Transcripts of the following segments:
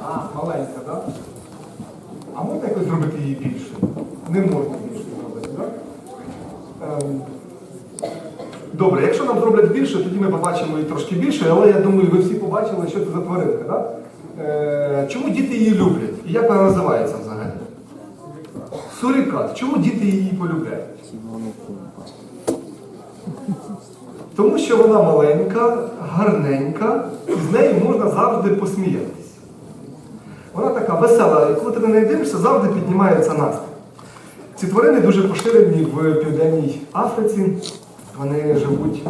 А, маленька, так? А можна якось зробити її більше? Не можна більше зробити, так? Ем, Добре, якщо нам зроблять більше, тоді ми побачимо її трошки більше, але я думаю, ви всі побачили, що це за тваринка, так? Е, чому діти її люблять? І як вона називається взагалі? Сурікат. Чому діти її полюбляють? Тому що вона маленька, гарненька, і з нею можна завжди посміятися. Вона така весела, і коли ти неї дивишся, завжди піднімається настрій. Ці тварини дуже поширені в Південній Африці. Вони живуть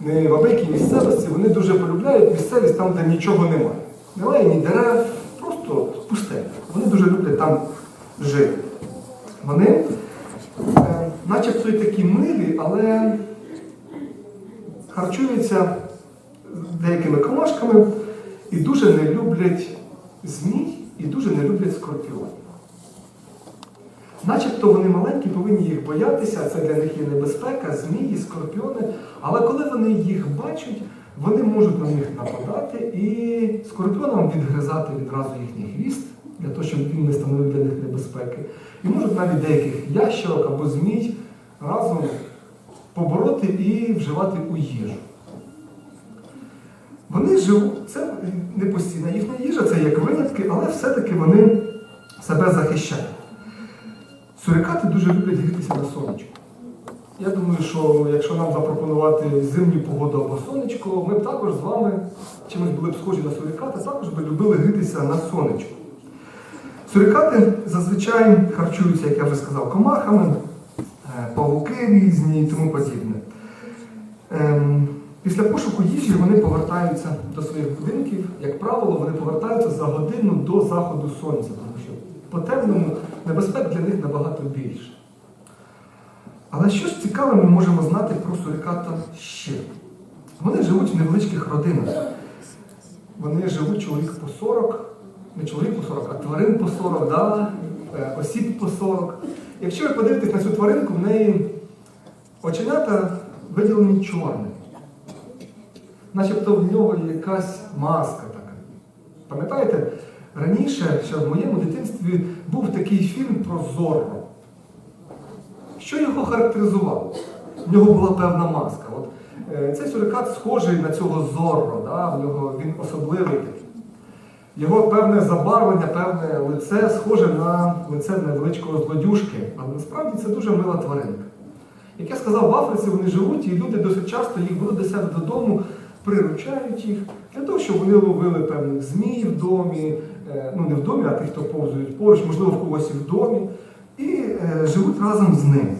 не в великій місцевості, вони дуже полюбляють місцевість там, де нічого немає. Немає ні дерев, просто пустеля. Вони дуже люблять там жити. Вони е, начебто такі милі, але харчуються деякими комашками і дуже не люблять змій і дуже не люблять скорпіонів. Начебто вони маленькі, повинні їх боятися, це для них є небезпека, змії, скорпіони. Але коли вони їх бачать, вони можуть на них нападати і скорпіонам відгризати відразу їхній хвіст, для того, щоб він не становив для них небезпеки. І можуть навіть деяких ящерок або змій разом побороти і вживати у їжу. Вони живуть, це не постійна їхня їжа, це як винятки, але все-таки вони себе захищають. Сурикати дуже люблять грітися на сонечку. Я думаю, що якщо нам запропонувати зимню погоду або сонечко, ми б також з вами чимось були б схожі на суриката, також би любили грітися на сонечку. Сурикати зазвичай харчуються, як я вже сказав, комахами, е, павуки різні і тому подібне. Ем, Після пошуку їжі вони повертаються до своїх будинків. Як правило, вони повертаються за годину до заходу сонця, тому що по темному небезпек для них набагато більше. Але що ж цікаве ми можемо знати про суриката ще? Вони живуть в невеличких родинах. Вони живуть чоловік по 40, не чоловік по 40, а тварин по 40, да? е, осіб по 40. Якщо ви подивитесь на цю тваринку, в неї оченята виділені чорним. Начебто в нього якась маска така. Пам'ятаєте, раніше, ще в моєму дитинстві, був такий фільм про Зорро. Що його характеризувало? В нього була певна маска. От, е, цей сурикат схожий на цього Зорро, да? в нього, він особливий такий. Його певне забарвлення, певне лице схоже на лице невеличкого злодюшки, але насправді це дуже мила тваринка. Як я сказав, в Африці вони живуть, і люди досить часто їх беруть до себе додому, приручають їх для того, щоб вони ловили певних змій в домі, е, ну не в домі, а тих, хто повзують поруч, можливо, в когось і в домі, і е, живуть разом з ними.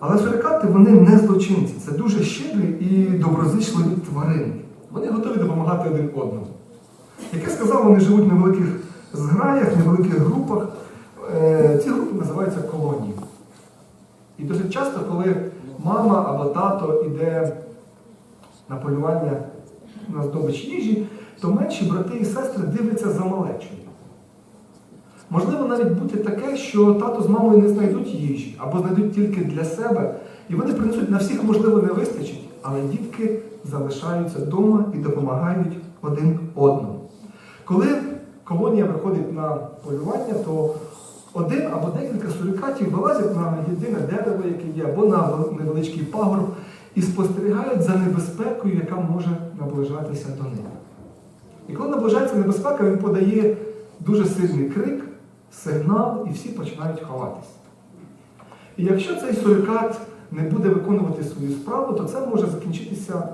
Але сурикати вони не злочинці, це дуже щедрі і доброзичливі тварини. Вони готові допомагати один одному. Як я сказав, вони живуть в невеликих зграях, невеликих групах. Е, Ці групи називаються колоніями. І досить часто, коли мама або тато йде на полювання на здобич їжі, то менші брати і сестри дивляться за малечою. Можливо, навіть бути таке, що тато з мамою не знайдуть їжі або знайдуть тільки для себе, і вони принесуть на всіх, можливо, не вистачить, але дітки залишаються вдома і допомагають один одному. Коли колонія виходить на полювання, то один або декілька сурикатів вилазять на єдине дерево, яке є, або на невеличкий пагорб, і спостерігають за небезпекою, яка може наближатися до них. І коли наближається небезпека, він подає дуже сильний крик, сигнал, і всі починають ховатися. І якщо цей сурикат не буде виконувати свою справу, то це може закінчитися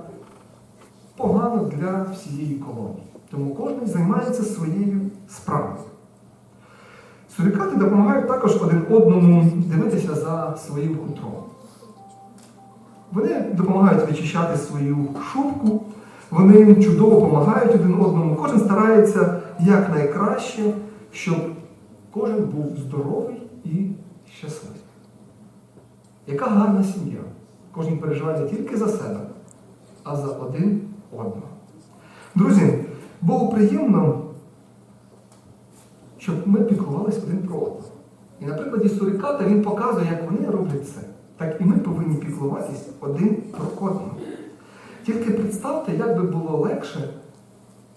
погано для всієї колонії. Тому кожен займається своєю справою. Сурикати допомагають також один одному дивитися за своїм хутром. Вони допомагають вичищати свою шубку, вони чудово допомагають один одному. Кожен старається якнайкраще, щоб кожен був здоровий і щасливий. Яка гарна сім'я. Кожен переживає не тільки за себе, а за один одного. Друзі, Богу приємно, щоб ми піклувалися один про одного. І на прикладі суриката він показує, як вони роблять це. Так і ми повинні піклуватись один про одного. Тільки представте, як би було легше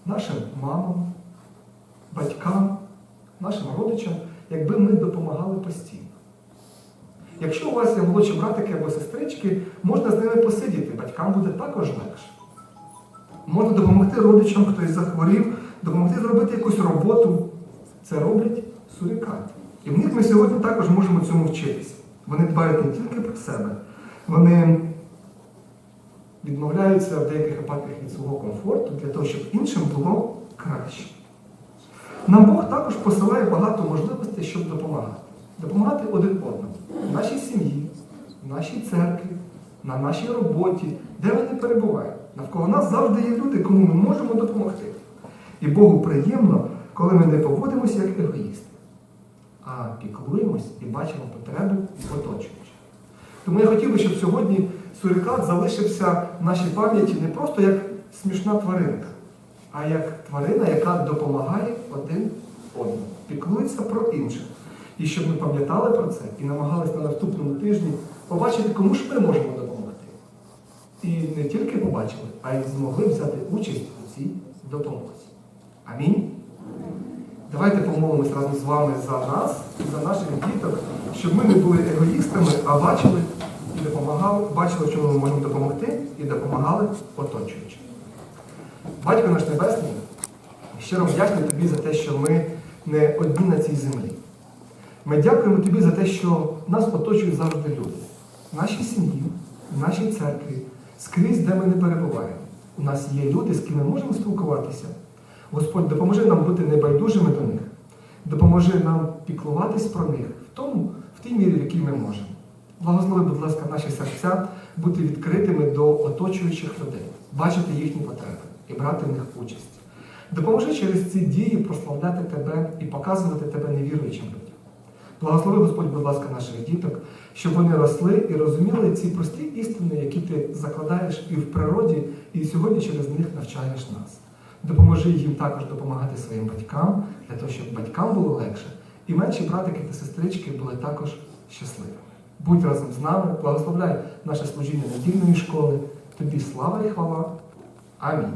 нашим мамам, батькам, нашим родичам, якби ми допомагали постійно. Якщо у вас є молодші братики або сестрички, можна з ними посидіти, батькам буде також легше. Можна допомогти родичам, хтось захворів, допомогти зробити якусь роботу. Це роблять сурікати. І в них ми сьогодні також можемо цьому вчитися. Вони дбають не тільки про себе, вони відмовляються в деяких випадках від свого комфорту для того, щоб іншим було краще. Нам Бог також посилає багато можливостей, щоб допомагати. Допомагати один одному в нашій сім'ї, в нашій церкві, на нашій роботі, де вони перебувають. Навколо нас завжди є люди, кому ми можемо допомогти. І Богу приємно, коли ми не поводимося як егоїсти, а піклуємось і бачимо потребу оточуючих. Тому я хотів би, щоб сьогодні сурикат залишився в нашій пам'яті не просто як смішна тваринка, а як тварина, яка допомагає один одному, піклується про інших. І щоб ми пам'ятали про це і намагалися на наступному тижні побачити, кому ж ми можемо допомогти. І не тільки побачили, а й змогли взяти участь у цій допомозі. Амінь. Давайте помолимось разом з вами за нас за наших діток, щоб ми не були егоїстами, а бачили і допомагали, бачили, чому ми можемо допомогти, і допомагали оточуючим. Батько наш Небесний, щиро вдячний тобі за те, що ми не одні на цій землі. Ми дякуємо тобі за те, що нас оточують завжди люди. Нашій сім'ї, нашій церкві, скрізь, де ми не перебуваємо. У нас є люди, з ким ми можемо спілкуватися. Господь, допоможи нам бути небайдужими до них. Допоможи нам піклуватись про них в тому, в тій мірі, в якій ми можемо. Благослови, будь ласка, наші серця бути відкритими до оточуючих людей, бачити їхні потреби і брати в них участь. Допоможи через ці дії прославляти тебе і показувати тебе невіруючим людям. Благослови, Господь, будь ласка, наших діток, щоб вони росли і розуміли ці прості істини, які ти закладаєш і в природі, і сьогодні через них навчаєш нас. Допоможи їм також допомагати своїм батькам, для того, щоб батькам було легше, і менші братики та сестрички були також щасливими. Будь разом з нами, благословляй наше служіння недільної школи. Тобі слава і хвала. Амінь.